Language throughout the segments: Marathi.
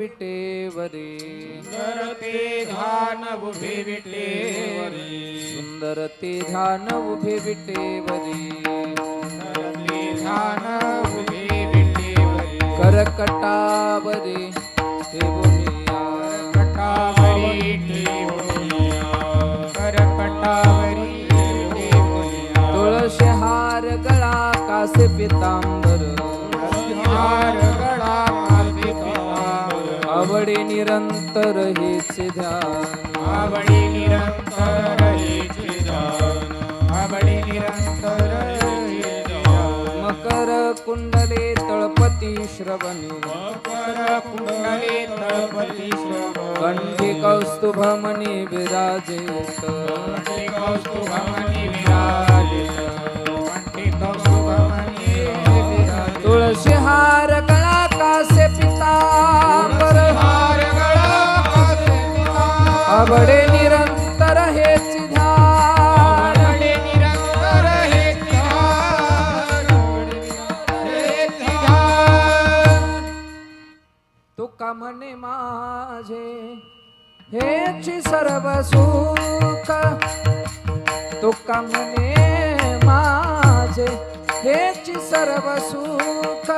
विटेवरी करते धान उभे विटेवरी सुंदर ते ध्यान उभे विटेवरी करते धान उभे विटेवरी करकटावरी ते बोलिया कटावरी ठेवूया करकटावरी ठेवूया तुळशी हार गळा कासे पितांबर आवडे निरंतर हेच ध्यान. आवडी निरंतर हेचे ध्यान. आवडी निरंतर हेचे ध्यान. मकर कुंडले तळपती श्रवणी. मकर कुंडले तळपती श्रवण. कंठी कौस्तुभमणी विराजेत कंठी कौस्तुभमणी विराजित कंठी कौस्तुभमणी तुळशी हार आवडे निरंतर हेच ध्यान. निरंतर हेचे ध्यान. तुका म्हणे माझे? हेच सर्व सुख. तुका म्हणे माझे? हेच सर्व सुख.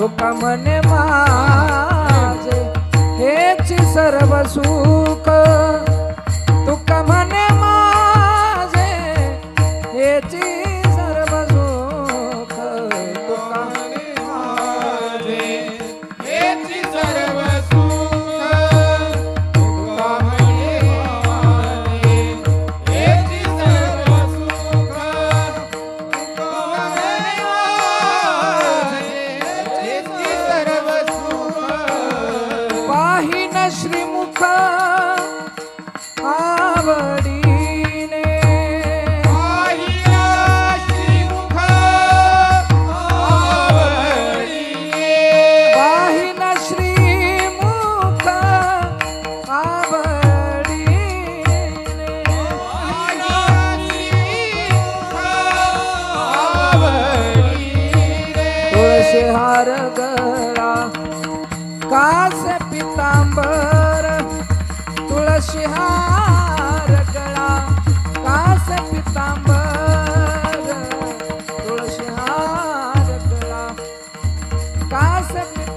तुका म्हणे माझे हेच सर्व सुख हार कास पितांबर तुळशी हार कास पितांबर तुळशी हार गळा कास पिता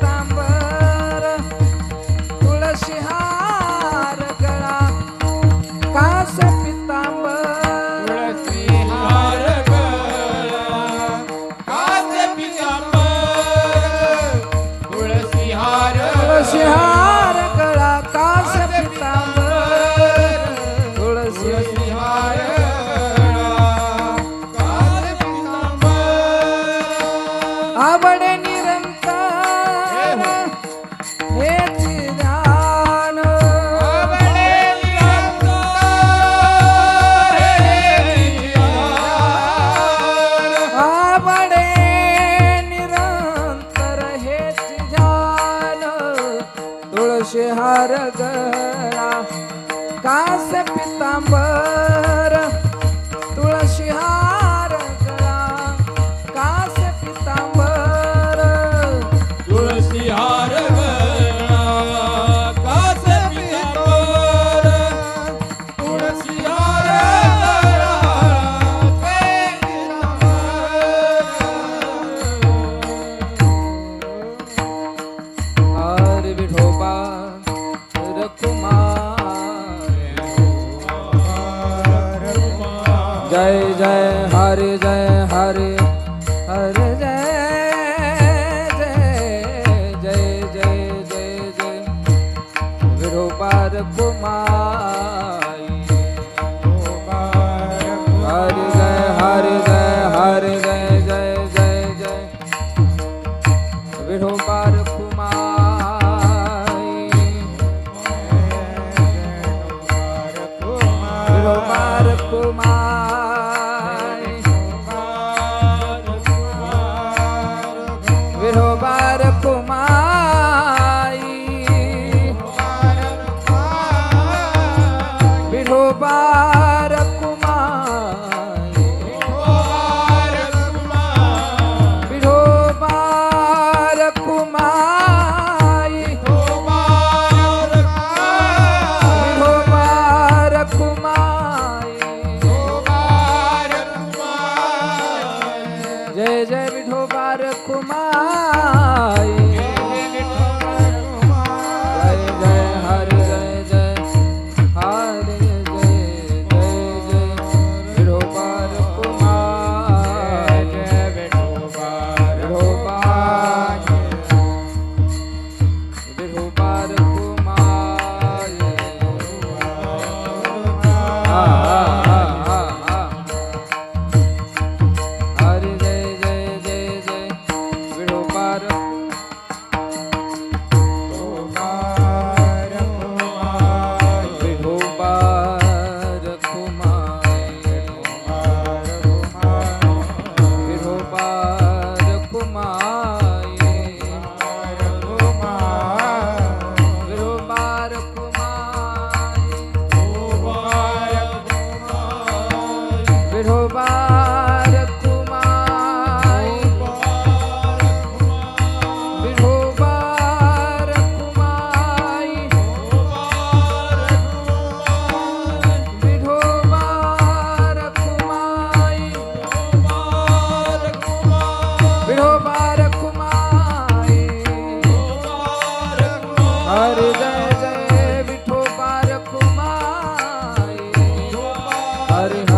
गोपार कुमार। गोपार कुमार। कुमार गोपार विठोबार कुमार। गोपार कुमार जय जय विठोबार कुमार।